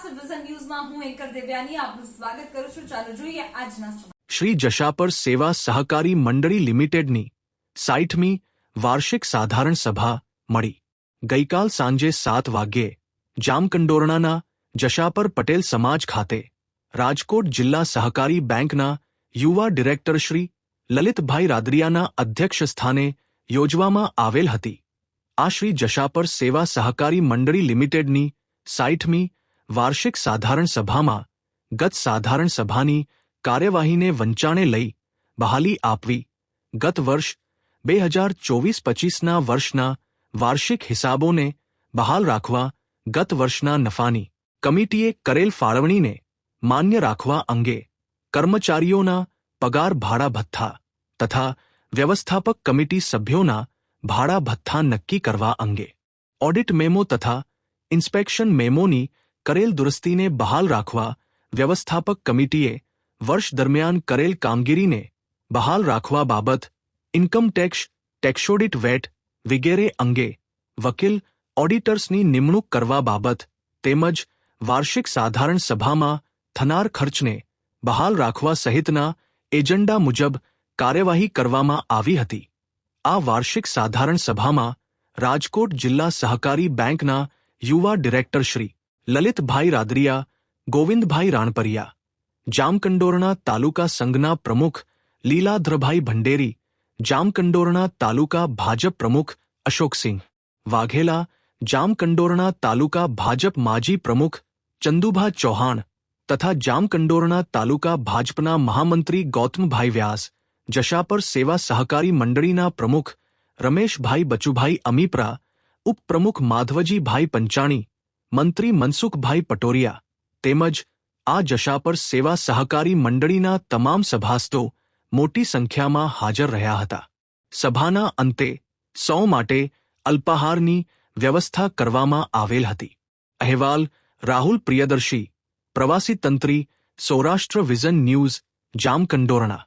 નમસ્કાર સૌરાષ્ટ્ર વિઝન ન્યૂઝમાં હું એન્કર દેવ્યાની આપનું સ્વાગત કરું છું ચાલો જોઈએ આજના સમાચાર શ્રી જશાપર સેવા સહકારી મંડળી લિમિટેડની સાઠમી વાર્ષિક સાધારણ સભા મળી ગઈકાલ સાંજે સાત વાગ્યે જામકંડોરણાના જશાપર પટેલ સમાજ ખાતે રાજકોટ જિલ્લા સહકારી બેંકના યુવા ડિરેક્ટર શ્રી લલિતભાઈ રાદરિયાના અધ્યક્ષ સ્થાને યોજવામાં આવેલ હતી આ શ્રી જશાપર સેવા સહકારી મંડળી લિમિટેડની સાઠમી વાર્ષિક સાધારણ સભામાં ગત સાધારણ સભાની કાર્યવાહીને વંચાણે લઈ બહાલી આપવી. ગત વર્ષ બે હજાર ચોવીસ પચીસના વર્ષના વાર્ષિક હિસાબોને બહાલ રાખવા ગત વર્ષના નફાની કમિટીએ કરેલ ફાળવણીને માન્ય રાખવા અંગે કર્મચારીઓના પગાર ભાડા ભથ્થા તથા વ્યવસ્થાપક કમિટી સભ્યોના ભાડા ભથ્થા નક્કી કરવા અંગે. ઓડિટ મેમો તથા ઇન્સ્પેક્શન મેમોની કરેલ દુરસ્તીને બહાલ રાખવા વ્યવસ્થાપક કમિટીએ વર્ષ દરમિયાન કરેલ કામગીરીને બહાલ રાખવા બાબત ઇન્કમ ટેક્સ ટેક્સોડિટ વેટ વિગેરે અંગે વકીલ ઓડિટર્સની નિમણૂક કરવા બાબત તેમજ વાર્ષિક સાધારણ સભામાં થનાર ખર્ચને બહાલ રાખવા સહિતના એજન્ડા મુજબ કાર્યવાહી કરવામાં આવી હતી. આ વાર્ષિક સાધારણ સભામાં રાજકોટ જિલ્લા સહકારી બેંકના યુવા ડિરેક્ટર શ્રી લલિતભાઈ રાદરિયા ગોવિંદભાઈ રાણપરિયા જામકંડોરણા તાલુકા સંઘના પ્રમુખ લીલાધ્રભાઈ ભંડેરી જામકંડોરણા તાલુકા ભાજપ પ્રમુખ અશોકસિંહ વાઘેલા જામકંડોરણા તાલુકા ભાજપ માજી પ્રમુખ ચંદુભા ચૌહાણ તથા જામકંડોરણા તાલુકા ભાજપના મહામંત્રી ગૌતમભાઈ વ્યાસ જશાપર સેવા સહકારી મંડળીના પ્રમુખ રમેશભાઈ બચુભાઈ અમીપરા ઉપપ્રમુખ માધવજીભાઈ પંચાણી મંત્રી મનસુખભાઈ પટોરિયા તેમજ આ જશા પર સેવા સહકારી મંડળીના તમામ સભાસદો મોટી સંખ્યામાં હાજર રહ્યા હતા. સભાના અંતે સૌ માટે અલ્પાહારની વ્યવસ્થા કરવામાં આવેલ હતી. અહેવાલ રાહુલ પ્રિયદર્શી, પ્રવાસી તંત્રી, સૌરાષ્ટ્ર વિઝન ન્યૂઝ, જામકંડોરણા.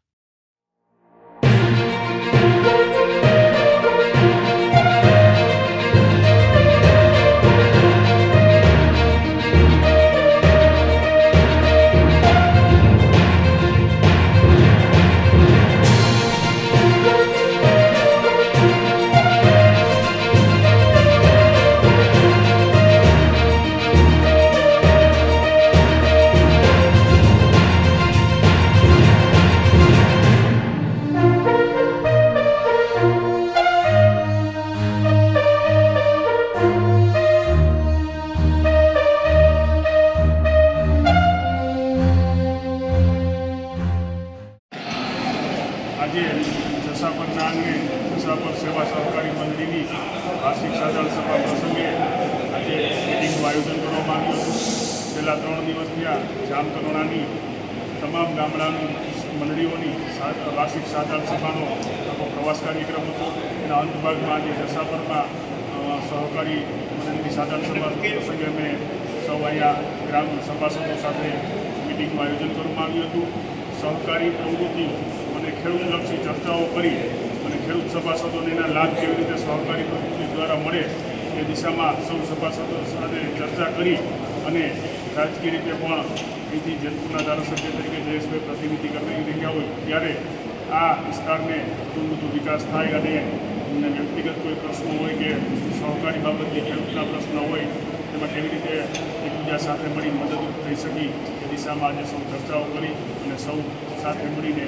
જસાપરના અંગે મુસાફર સેવા સહકારી મંડળીની વાર્ષિક સાધારણ સભા પ્રસંગે આજે મિટિંગનું આયોજન કરવામાં આવ્યું હતું. છેલ્લા ત્રણ દિવસ થયા જામકરોણાની તમામ ગામડાની મંડળીઓની વાર્ષિક સાધારણ સભાનો આખો પ્રવાસ કાર્યક્રમ હતો. એના અંતભાગમાં આજે જસાપરમાં સહકારી મંડળીની સાધારણ સભા પ્રસંગે અમે સૌ અહીંયા ગ્રામ સભાસદો સાથે મિટિંગનું આયોજન કરવામાં આવ્યું હતું. સહકારી પ્રવૃત્તિઓ અને ખેડૂતલક્ષી ચર્ચાઓ કરી અને ખેડૂત સભાસદોને એના લાભ કેવી રીતે સહકારી પ્રવૃત્તિ દ્વારા મળે એ દિશામાં સૌ સભાસદો સાથે ચર્ચા કરી અને રાજકીય રીતે પણ અહીંથી જેતપુરના ધારાસભ્ય તરીકે જયેશભાઈ પ્રતિનિધિ કરી રહ્યા હોય ત્યારે આ વિસ્તારને વધુ વધુ વિકાસ થાય અને એમને વ્યક્તિગત કોઈ પ્રશ્નો હોય કે સહકારી બાબતે ખેડૂતના પ્રશ્ન હોય, તેમાં કેવી રીતે એકબીજા સાથે મળી મદદરૂપ થઈ શકી એ દિશામાં આજે સૌ ચર્ચાઓ કરી અને સૌ સાથે મળીને